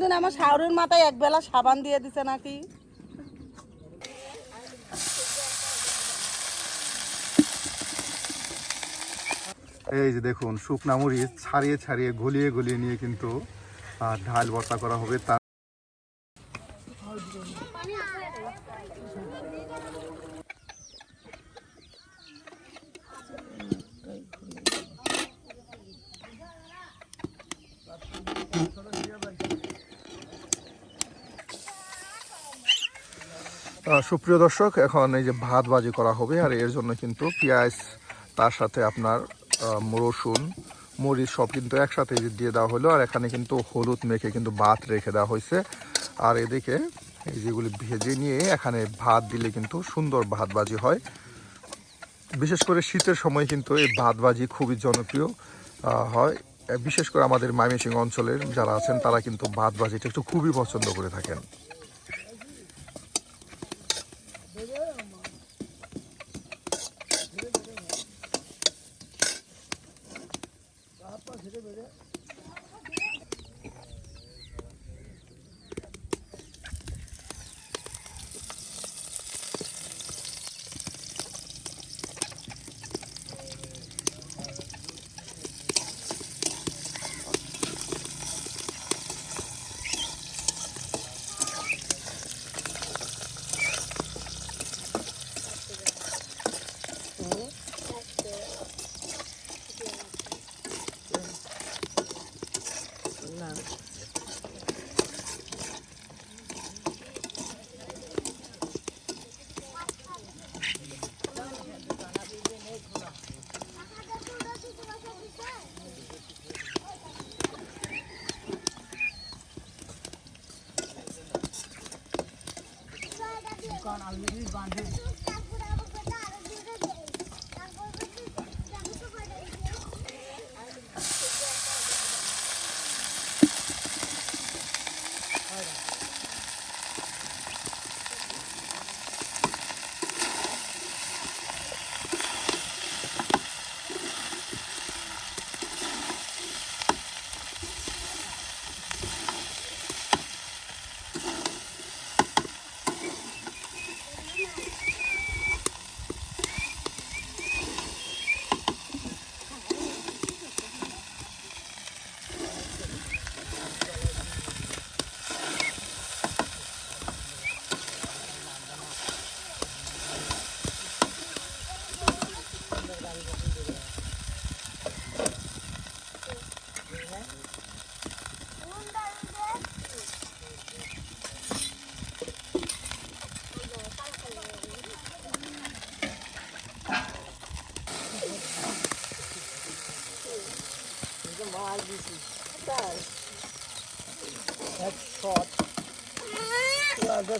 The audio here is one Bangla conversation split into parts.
কোনোদিন আমার শাহরুর মাথায় একবেলা সাবান দিয়ে দিছে নাকি? এই যে দেখুন, শুকনা মুড়ি ছাড়িয়ে ছাড়িয়ে গলিয়ে গলিয়ে নিয়ে কিন্তু ঢাল বর্তা করা হবে, তার সুপ্রিয় দর্শক, এখন এই যে ভাত বাজি করা হবে, আর এর জন্য কিন্তু পেঁয়াজ, তার সাথে আপনার রসুন, মরিচ সব কিন্তু একসাথে দিয়ে দেওয়া হলো, আর এখানে কিন্তু হলুদ মেখে কিন্তু ভাত রেখে দেওয়া হয়েছে। আর এদিকে এই যেগুলি ভেজে নিয়ে এখানে ভাত দিলে কিন্তু সুন্দর ভাত বাজি হয়। বিশেষ করে শীতের সময় কিন্তু এই ভাতবাজি খুবই জনপ্রিয় হয়। বিশেষ করে আমাদের ময়মনসিংহ অঞ্চলের যারা আছেন, তারা কিন্তু ভাতবাজিটা একটু খুবই পছন্দ করে থাকেন।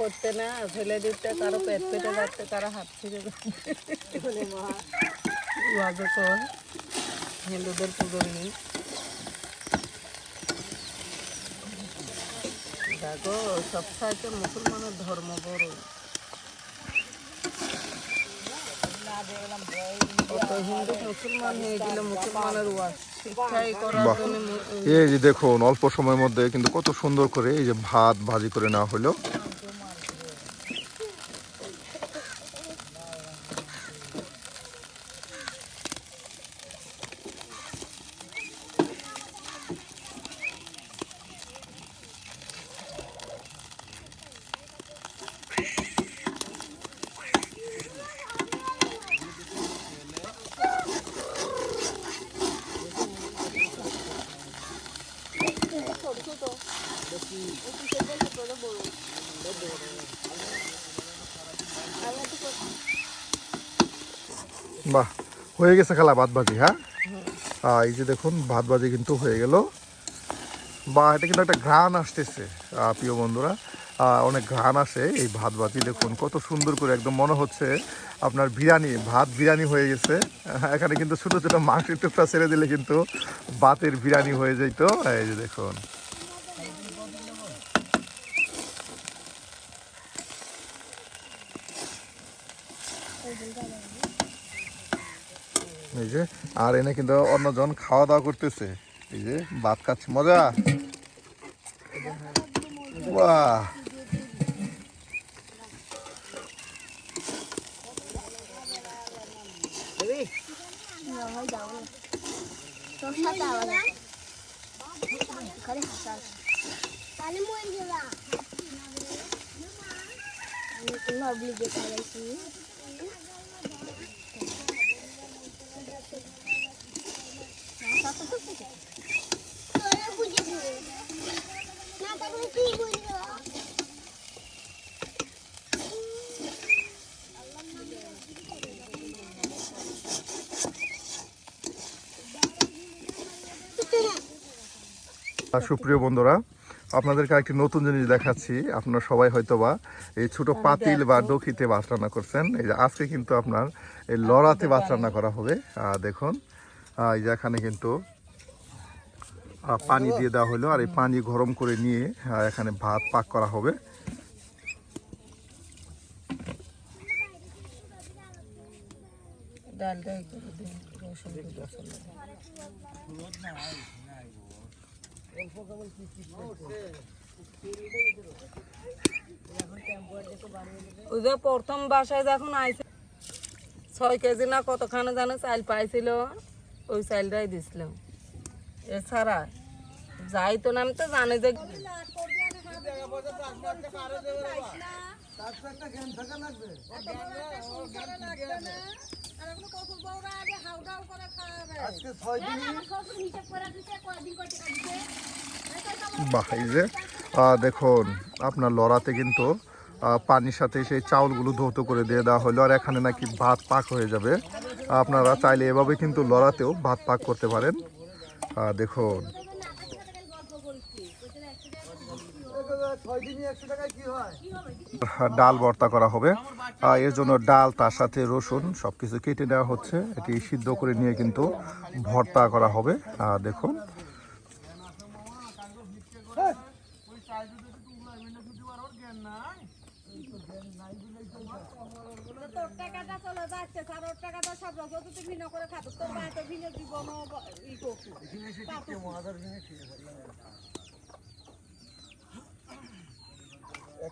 করতে না ফেলে দিতে কারও পেট পেটে যাচ্ছে কারও হাত ছিঁড়ে লজ্জা কর হিন্দুদের পুজোর নেই দেখো সবসাইতে মুসলমানের ধর্ম বড়। এই যে দেখুন অল্প সময়ের মধ্যে কিন্তু কত সুন্দর করে এই যে ভাত ভাজি করে নেওয়া হলো। বাহ, হয়ে গেছে খালা ভাত ভাজি হ্যাঁ এই যে দেখুন ভাত ভাজি কিন্তু হয়ে গেল। বা এটা কিন্তু একটা ঘ্রাণ আসতেছে প্রিয় বন্ধুরা। অনেক ঘ্রাণ আসে এই ভাত ভাজি দেখুন, কত সুন্দর করে একদম মনে হচ্ছে আপনার বিরিয়ানি, ভাত বিরিয়ানি হয়ে গেছে। এখানে কিন্তু ছোটো ছোটো মাংসের টুকরা ছেড়ে দিলে কিন্তু ভাতের বিরিয়ানি হয়ে যেত এই যে দেখুন। এই যে, আর এনে কিন্তু অন্যজন খাওয়া দাওয়া করতেছে। এই যে, ভাত খাচ্ছে, মজা। বাহ যে খাইছি। না তাহলে কি বলব আর সুপ্রিয় বন্ধুরা আপনাদেরকে একটি নতুন জিনিস দেখাচ্ছি। আপনারা সবাই হয়তোবা এই ছোট পাতিল বা ডকিতে ভাত রান্না করছেন। এই যে আজকে কিন্তু আপনার এই লড়াতে বাস রান্না করা হবে। আহ, দেখুন এখানে কিন্তু পানি দিয়ে দেওয়া হলো আর এই পানি গরম করে নিয়ে এখানে ভাত পাক করা হবে। ওই যে প্রথম বাসায় যখন আইছে, ছয় কেজি না কতখানে জানে চাল পাইছিল ওই চালটাই দিছিলাম। এছাড়া যাই তো নাম তো জানে যে বাহ যে দেখুন, আপনার লড়াতে কিন্তু পানির সাথে সেই চাউলগুলো ধৌত করে দিয়ে দেওয়া হলো, আর এখানে নাকি ভাত পাক হয়ে যাবে। আপনারা চাইলে এভাবে কিন্তু লড়াতেও ভাত পাক করতে পারেন। দেখুন। ডাল বর্তা করা হবে। এর জন্য ডাল, তার সাথে রসুন সবকিছু কেটে নেওয়া হচ্ছে। এটি সিদ্ধ করে নিয়ে কিন্তু ভর্তা করা হবে। দেখুন তোর টাকাটা চলে যাচ্ছে স্যার ওর টাকাটা সব রকম ভিন্ন করে খাব তোর ভিন্ন জীবন ই করছি।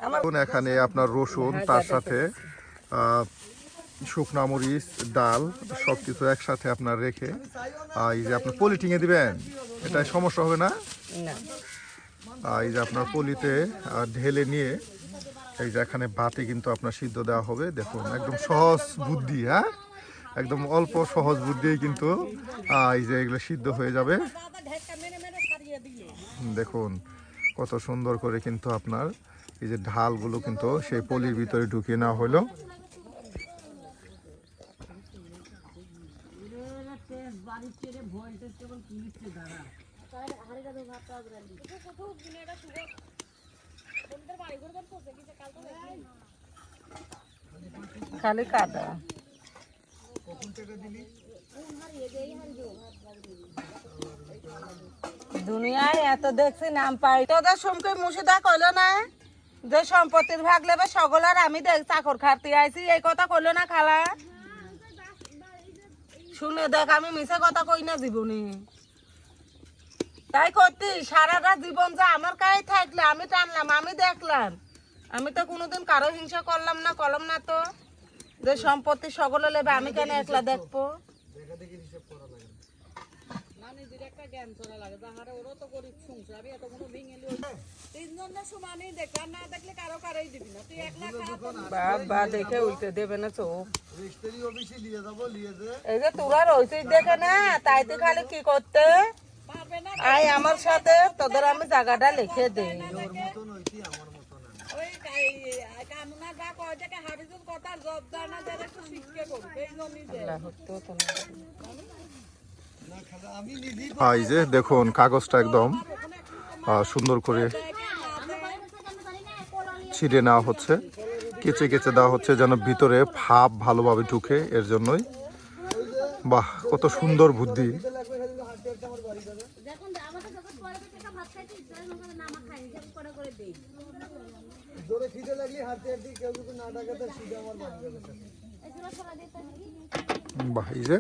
এখন এখানে আপনার রসুন তার সাথে আহ, শুকনা মরিচ ডাল সব কিছু একসাথে আপনার রেখে এই যে আপনার পলিটিংয়ে দিবেন এটা সমস্যা হবে না? না। এই যে আপনার পলিতে ঢেলে নিয়ে এই যে এখানে ভাতে কিন্তু আপনার সিদ্ধ দেওয়া হবে, দেখুন, একদম সহজ বুদ্ধি হ্যাঁ? একদম অল্প সহজ বুদ্ধি কিন্তু এই যে এগুলো সিদ্ধ হয়ে যাবে। দেখুন, কত সুন্দর করে কিন্তু আপনার এই যে ঢালগুলো কিন্তু সেই পলির ভিতরে ঢুকিয়ে নেওয়া হলো। খালি কাদা। দুনিয়ায় এত দেখছি নাম পাই। তোদের সুমকে মুর্শিদা কইলো না, যে সম্পত্তির ভাগ লেবে সকলের আমি দেখ, চাকর খাতি আইছি, এই কথা কইলো না খালা? শুনে দেখ, আমি মিছে কথা কই না জীবনে। তাই করতি সারাটা জীবন যে আমার কাছে থাকলে আমি টানলাম আমি দেখলাম। আমি তো কোনোদিন কারও হিংসা করলাম না করলাম না তো। যে সম্পত্তি সকলে লেবে আমি কেন একলা দেখব? দেখ আর না দেখলে কারও কারোই দিবি না। তুই একলা খারাপ বাবা দেখে উল্টে দেবে না চোখ এই যে তোরা রয়েছিস দেখে না তাই তো খালি কি করতে? আয় আমার সাথে তোদের আমি জায়গাটা লিখে দেই। ওই যা কয় থেকে হাবিজুর কথা জব দেয় যারা একটু শিখকে করবে এই জন্যই দেয় আহ, এই যে দেখুন কাগজটা একদম সুন্দর করে ছিঁড়ে নেওয়া হচ্ছে। কেচে কেচে দেওয়া হচ্ছে যেন ভিতরে ভাব ভালোভাবে ঢুকে এর জন্যই। বাহ কত সুন্দর বুদ্ধি দেখুন আমাকে যখন পরে টাকা ভাত খাইতে ইচ্ছা হয় আমাকে নামা খাই হিসাব করে করে দেই এগুলো ছড়া দিতে নাকি বাহ, এই যে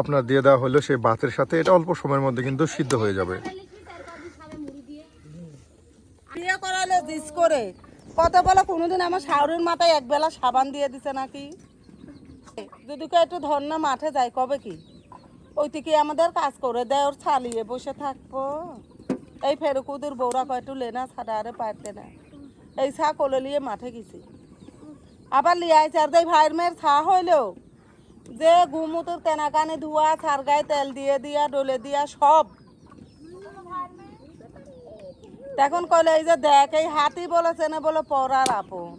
আপনার দিয়ে দেওয়া হলো সেই ভাতের সাথে, এটা অল্প সময়ের মধ্যে কিন্তু সিদ্ধ হয়ে যাবে। দিস করে। কত বলে কোনোদিন আমার শাওরের মাথায় একবেলা সাবান দিয়ে দিছে নাকি? দুদিকে একটু ধর্না মাঠে যায়, কবে কি? ওই থেকে আমাদের কাজ করে দেয়, ওর ছালিয়ে বসে থাকব? এই ফেরকুদের বৌরা কয়টু লেনা ছাড়া, আরে পারতে না। এই ছা কোলে মাঠে গেছি। আবার লিয়াই চার দেয় ভাইয়ের মেয়ের ছা হইলেও। যে গুমুতুর তেনা কানে ধোয়া, ছার গায়ে তেল দিয়ে দিয়া, ডলে দিয়া, সব। তখন কইলে, এই যে দেখ, এই হাতি বলেছে না বলে পড়ার আপন।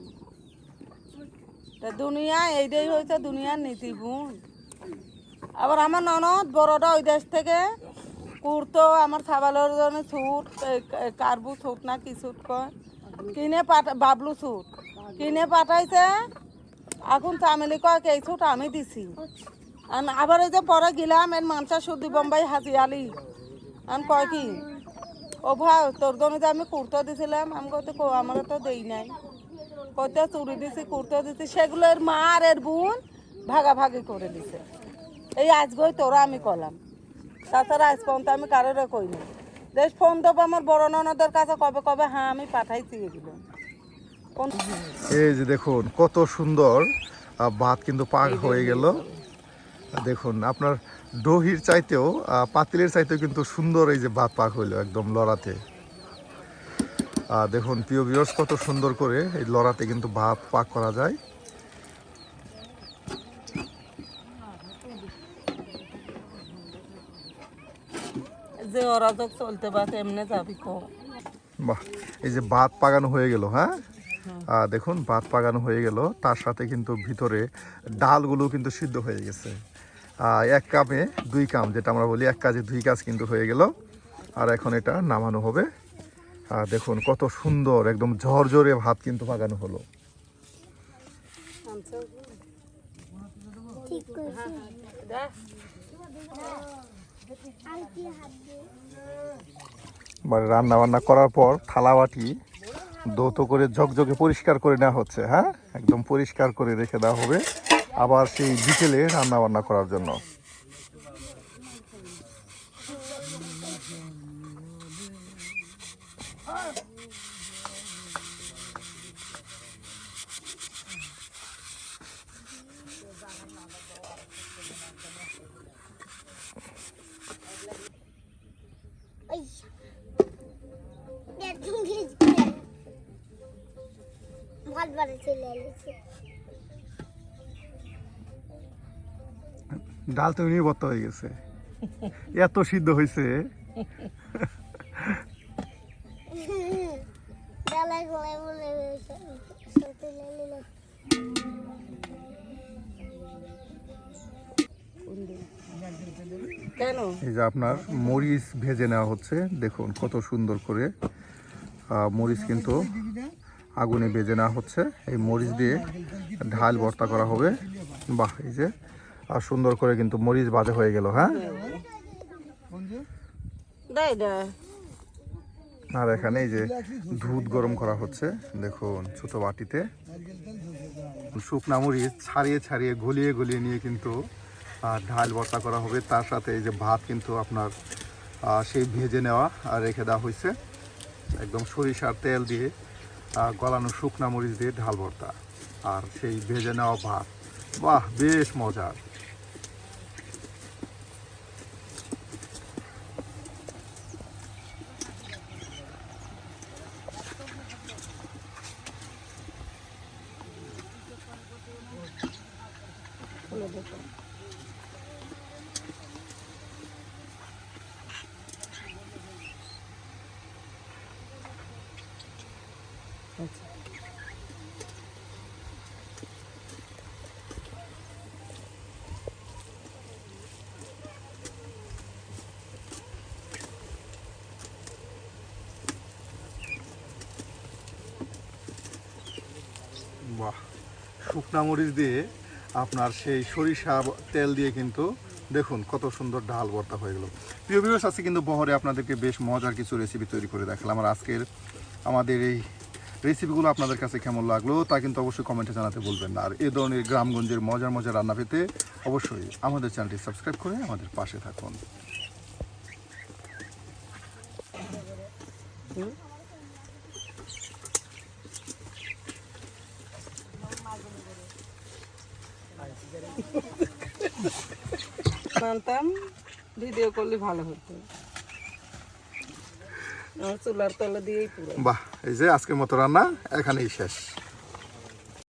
তা দুনিয়া এইটাই হয়েছে দুনিয়ার নীতি গুণ আবার আমার ননদ বড়টা ওই দেশ থেকে কুর্তো, আমার ছাবালোর জন্য ছুট কারবু ছুট না কি ছুট কয়? কিনে পাঠা, বাবলু ছুট কিনে পাঠাইছে, এখন চামেলি কয়, কে ছুট আমি দিছি। আবার ওই যে পরে গেলাম এর মানসা সুদি বোম্বাই হাজিয়ালি আমি কয় কি, ও ভাই, তোর জন্য আমি কুর্তো দিছিলাম? আমি কইতে, কো আমার তো দেই নাই। কইতে চুরি দিছি, কুর্তো দিছি। সেগুলো এর মা আর এর বোন ভাগাভাগি করে দিছে। এই আজগই তোরা আমি কলাম। তাছাড়া আজ পর্যন্ত আমি কারোরে কই না দেশ ফোন দেবো আমার বড় ননদের কাছে কবে কবে হ্যাঁ আমি পাঠাইছি এগুলো। এই যে দেখুন কত সুন্দর। ভাত কিন্তু পাক হয়ে গেল। দেখুন আপনার দহির চাইতেও পাতিলের চাইতেও কিন্তু সুন্দর এই যে ভাত পাক হইল একদম লড়াতে। দেখুন প্রিয় বিয়স কত সুন্দর করে এই লড়াতে কিন্তু ভাত পাক করা যায়। তো চলতে পারে এমনি যাবি কো। বাহ এই যে ভাত পাকানো হয়ে গেল হ্যাঁ? দেখুন ভাত পাকানো হয়ে গেল তার সাথে কিন্তু ভিতরে ডালগুলো কিন্তু সিদ্ধ হয়ে গেছে। এক কামে দুই কাম যেটা আমরা বলি এক কাজে দুই কাজ কিন্তু হয়ে গেল আর এখন এটা নামানো হবে। আর দেখুন কত সুন্দর একদম ঝরঝরে ভাত কিন্তু পাকানো হলো। ঠিক মানে রান্না বান্না করার পর থালা বাটি দৌত করে ঝকঝকে পরিষ্কার করে নেওয়া হচ্ছে হ্যাঁ? একদম পরিষ্কার করে রেখে দেওয়া হবে আবার সেই বিকেলে রান্না বান্না করার জন্য। ডাল তো নির্বত্ত হয়ে গেছে। এত সিদ্ধ হয়েছে এই যে আপনার মরিচ ভেজে নেওয়া হচ্ছে দেখুন কত সুন্দর করে। মরিচ কিন্তু আগুনে ভেজে নেওয়া হচ্ছে। এই মরিচ দিয়ে ঢাল ভর্তা করা হবে। বাহ এই যে আর সুন্দর করে কিন্তু মরিচ বাজা হয়ে গেল হ্যাঁ? আর এখানে এই যে দুধ গরম করা হচ্ছে দেখুন ছোট বাটিতে। শুকনা মরিচ ছাড়িয়ে ছাড়িয়ে গলিয়ে গলিয়ে নিয়ে কিন্তু ঢাল ভর্তা করা হবে। তার সাথে এই যে ভাত কিন্তু আপনার সেই ভেজে নেওয়া আর রেখে দেওয়া হয়েছে। একদম সরিষার তেল দিয়ে গলানো শুকনা মরিচ দিয়ে ঢাল ভর্তা। আর সেই ভেজে নেওয়া ভাত। বাহ বেশ মজার। বাহ শুকনা মরিচ দিয়ে আপনার সেই সরিষা তেল দিয়ে কিন্তু দেখুন কত সুন্দর ডাল ভর্তা হয়ে গেল। প্রিয় ভিউয়ার্স আজকে কিন্তু বহরে আপনাদেরকে বেশ মজার কিছু রেসিপি তৈরি করে দেখালাম। আর আজকের আমাদের এই রেসিপিগুলো আপনাদের কাছে কেমন লাগল তা কিন্তু অবশ্যই কমেন্টে জানাতে বলবেন না। আর এ ধরনের গ্রামগঞ্জের মজার মজার রান্না পেতে অবশ্যই আমাদের চ্যানেলটি সাবস্ক্রাইব করে আমাদের পাশে থাকুন। জানতাম ভিডিও করলে ভালো হতো। চুলার তলা দিয়েই পুরো। বাহ, এই যে আজকের মতো রান্না, এখানেই শেষ।